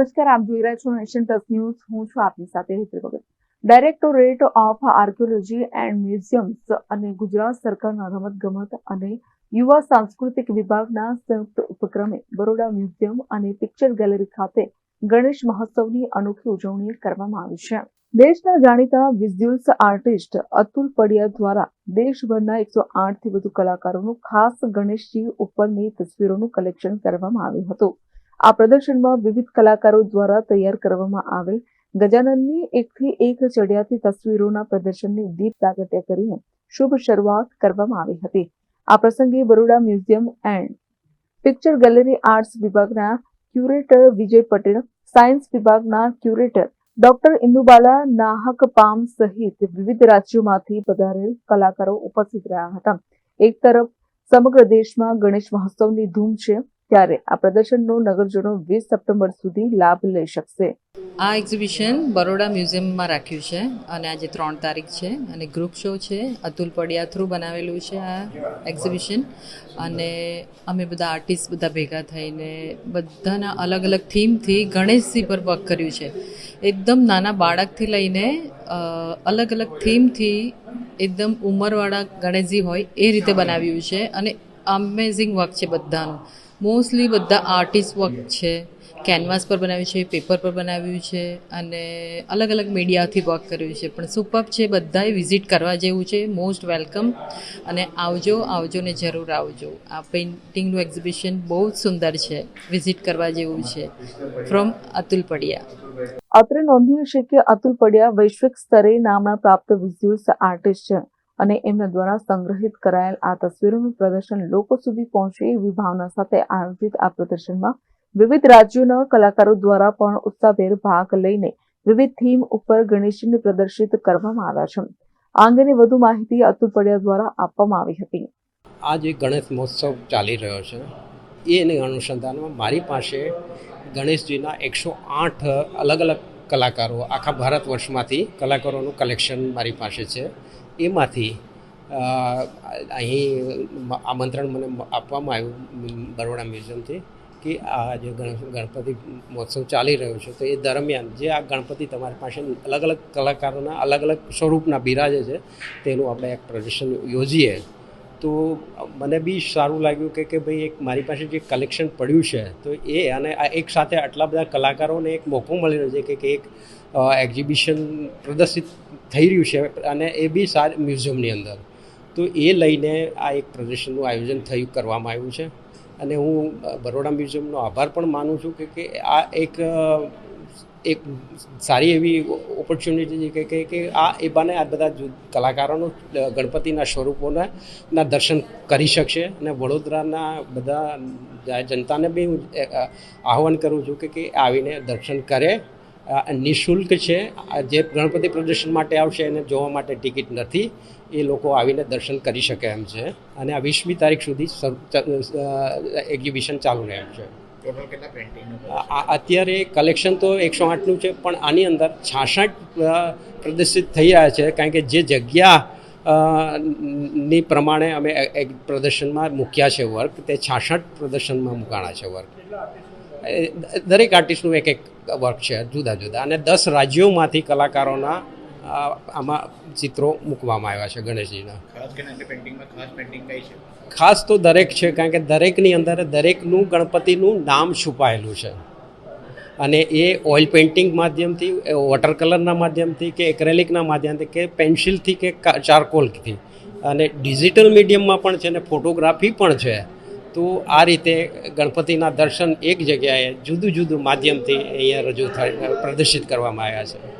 નમસ્કાર, આપ જોઈ રહ્યા છો નેશન પ્લસ ન્યૂઝ. હું છું આપની સાથે Hetal Bhagat. Directorate of archaeology and museums અને ગુજરાત સરકારના રમતગમત અને યુવા સાંસ્કૃતિક વિભાગના સંયુક્ત ઉપક્રમે બરોડા મ્યુઝિયમ અને પિક્ચર ગેલેરી ખાતે ગણેશ મહોત્સવની અનોખી ઉજવણી કરવામાં આવી છે. દેશના જાણીતા વિઝ્યુઅલ્સ આર્ટિસ્ટ અતુલ પડિયા દ્વારા દેશભરના એકસો આઠથી વધુ કલાકારોનું ખાસ ગણેશજી ઉપરની તસવીરોનું કલેક્શન કરવામાં આવ્યું હતું. આ પ્રદર્શનમાં વિવિધ કલાકારો દ્વારા તૈયાર કરવામાં આવેલ ગજાનનની એકથી એક ચડિયાતી તસવીરોના પ્રદર્શનની દીપ પ્રાગટ્ય કરીને શુભ શરૂઆત કરવામાં આવી હતી. આ પ્રસંગે Baroda museum and picture gallery arts વિભાગના ક્યુરેટર વિજય પટેલ, સાયન્સ વિભાગના ક્યુરેટર ડોક્ટર ઇન્દુબાલા નાહક પામ સહિત વિવિધ રાજ્યોમાંથી પધારેલ કલાકારો ઉપસ્થિત રહ્યા હતા. એક તરફ સમગ્ર દેશમાં ગણેશ મહોત્સવની ધૂમ છે. ત્યારે આ પ્રદર્શનનો નગરજનો વીસ સપ્ટેમ્બર સુધી લાભ લઈ શકશે. આ એક્ઝિબિશન બરોડા મ્યુઝિયમમાં રાખ્યું છે અને આજે ત્રણ તારીખ છે અને ગ્રુપ શો છે. અતુલ પડિયા થ્રુ બનાવેલું છે આ એક્ઝિબિશન અને અમે બધા આર્ટિસ્ટ બધા ભેગા થઈને બધાના અલગ અલગ થીમથી ગણેશજી પર વર્ક કર્યું છે. એકદમ નાના બાળકથી લઈને અલગ અલગ થીમથી એકદમ ઉંમરવાળા ગણેશજી હોય એ રીતે બનાવ્યું છે અને અમેઝિંગ વર્ક છે બધાનું. મોસ્ટલી બધા આર્ટિસ્ટ વર્ક છે. કેનવાસ પર બનાવ્યું છે, પેપર પર બનાવ્યું છે અને અલગ અલગ મીડિયાથી વર્ક કર્યું છે. પણ સુપર છે, બધાએ વિઝિટ કરવા જેવું છે. મોસ્ટ વેલકમ અને આવજો આવજો ને જરૂર આવજો. આ પેઇન્ટિંગનું એક્ઝિબિશન બહુ જ સુંદર છે. વિઝિટ કરવા જેવું છે. ફ્રોમ અતુલ પડિયા. અત્રે નોંધ્યું છે કે અતુલ પડિયા વૈશ્વિક સ્તરે નામના પ્રાપ્ત વિઝ્યુઅલ્સ આર્ટિસ્ટ છે. અને એમના દ્વારા સંગ્રહિત કરાયેલ આ તસવીરોનું પ્રદર્શન લોકો સુધી પહોંચે એવી ભાવના સાથે આયોજિત આ પ્રદર્શનમાં વિવિધ રાજ્યોના કલાકારો દ્વારા પણ ઉત્સાહભેર ભાગ લઈને વિવિધ થીમ ઉપર ગણેશજીને પ્રદર્શિત કરવામાં આવ્યા છે. આ અંગેની વધુ માહિતી અતુલ પડિયા દ્વારા આપવામાં આવી હતી. આ જે ગણેશ મહોત્સવ ચાલી રહ્યો છે એને અનુસંધાનમાં મારી પાસે ગણેશજીના એકસો આઠ અલગ અલગ કલાકારો આખા ભારત વર્ષમાંથી કલાકારોનું કલેક્શન મારી પાસે છે. એમાંથી અહીં આમંત્રણ મને આપવામાં આવ્યું બરોડા મ્યુઝિયમથી કે આ જે ગણ- ગણપતિ મહોત્સવ ચાલી રહ્યો છે, તો એ દરમિયાન જે આ ગણપતિ તમારી પાસે અલગ અલગ કલાકારોના અલગ અલગ સ્વરૂપના બિરાજે છે, તેનું આપણે એક પ્રદર્શન યોજીએ. તો મને બી સારું લાગ્યું કે કે ભાઈ એક મારી પાસે જે કલેક્શન પડ્યું છે, તો એ અને આ એક સાથે આટલા બધા કલાકારોને એક મોકો મળી રહ્યો છે કે એક એક્ઝિબિશન પ્રદર્શિત થઈ રહ્યું છે અને એ બી સાર મ્યુઝિયમની અંદર. તો એ લઈને આ એક પ્રદર્શનનું આયોજન થયું, કરવામાં આવ્યું છે. અને હું બરોડા મ્યુઝિયમનો આભાર પણ માનું છું કે આ એક એક સારી એવી ઓપોર્ચ્યુનિટી છે કે કે આ એ બાને, આ બધા કલાકારોનો ગણપતિના સ્વરૂપોના, ના દર્શન કરી શકશે અને વડોદરાના બધા જનતાને બી હું આહવાન કરું છું કે કે આવીને દર્શન કરે. નિઃશુલ્ક છે. જે ગણપતિ પ્રદર્શન માટે આવશે એને જોવા માટે ટિકિટ નથી. એ લોકો આવીને દર્શન કરી શકે એમ છે. અને આ વીસમી તારીખ સુધી એક્ઝિબિશન ચાલુ રહે છે. ટોટલ કેટલા પેન્ટિંગનું અત્યારે કલેક્શન તો એકસો આઠનું છે, પણ આની અંદર છાસઠ પ્રદર્શિત થઈ રહ્યા છે, કારણ કે જે જગ્યા ની પ્રમાણે અમે એક પ્રદર્શનમાં મૂક્યા છે વર્ક તે છાસઠ પ્રદર્શનમાં મૂકાણા છે વર્ક દરેક આર્ટિસ્ટનું એક એક વર્ક છે, જુદા જુદા. અને દસ રાજ્યોમાંથી કલાકારોના આમાં ચિત્રો મૂકવામાં આવ્યા છે ગણેશજીના. ખાસ તો દરેક છે કારણ કે દરેકની અંદર દરેકનું ગણપતિનું નામ છુપાયેલું છે. અને એ ઓઇલ પેઇન્ટિંગ માધ્યમથી વોટર કલરના માધ્યમથી કે એક્રેલિકના માધ્યમથી કે પેન્સિલથી કે કા- ચારકોલથી અને ડિજિટલ મીડિયમમાં પણ છે ને ફોટોગ્રાફી પણ છે. તો આ રીતે ગણપતિના દર્શન એક જગ્યાએ જુદું જુદું માધ્યમથી અહીંયા રજૂ થાય પ્રદર્શિત કરવામાં આવ્યા છે.